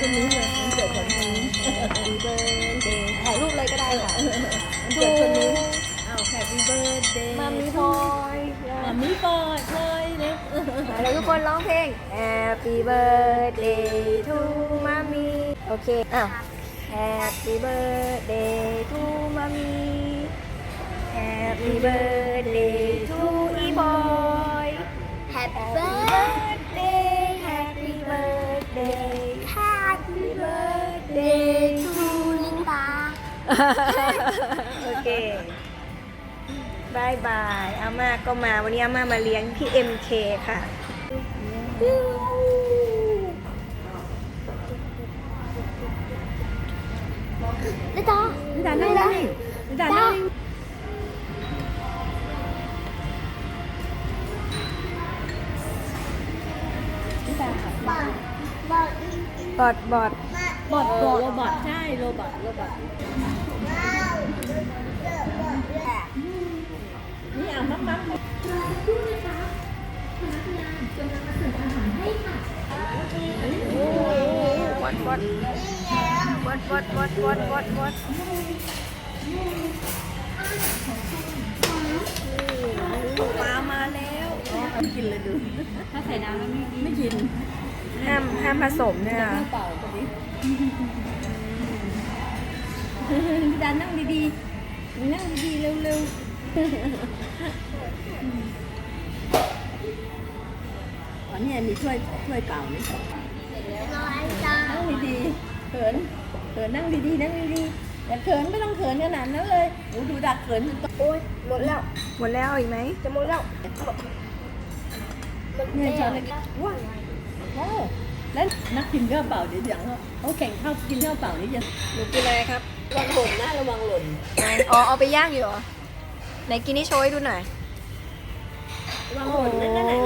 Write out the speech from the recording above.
คนนี้ไงวันเกิดคนนี้ Happy birthday ถ่ายรูปเลยก็ได้ค่ะวันเกิดคนนี้อ้าว Happy birthday มามีพลอยมามีกอดเลยเล็กมาแล้วทุกคนร้องเพลง Happy birthday to มามีโอเคอ้าว Happy birthday to มามี Happy birthday โอเคบายบายอาม่าก็มาวันนี้อาม่ามาเลี้ยงพี่ MK ค่ะ ลิตานิดานั่งนิ่งนิดานั่งนิ่งบอกบอกบอดบอด บอทบอทโรบอทใช่โรบอทโรบอทนี่เอามัมมัมบอดบอดบอดบอดบอดบอดบอดบอดปลามาแล้วอ๋อกินเลยดู ถ้าใส่น้ำแล้วไม่ไม่กิน ห้ามห้ามผสมเนี่ยจะเปล่าคนนี้ นิดานั่งดีๆ นั่งดีๆ เร็วๆอ๋อเนี่ยมีถ้วยถ้วยเปล่านี่น้อยจ้านั่งดีๆเขินเขินนั่งดีๆ นั่งดีๆอย่าเขินไม่ต้องเขินขนาดนั้นเลยโอ้ดูดักเขินจนโอ้ยหมดแล้ว หมดแล้วเอาอีกไหมจะหมดแล้วเนี่ยช้อนเล็กว้าวโอ้ แล้วนักกินข้าวเปล่าเดี๋ยวอย่างเขาแข่งข้าวกินข้าวเปล่านี่จะหนูกินอะไรครับระวังหล่นนะระวังหล่นอ๋อเอาไปย่างอยู่เหรอไหนกินนี่โชว์ให้ดูหน่อยระวังหล่นนั่นน่ะเหลือ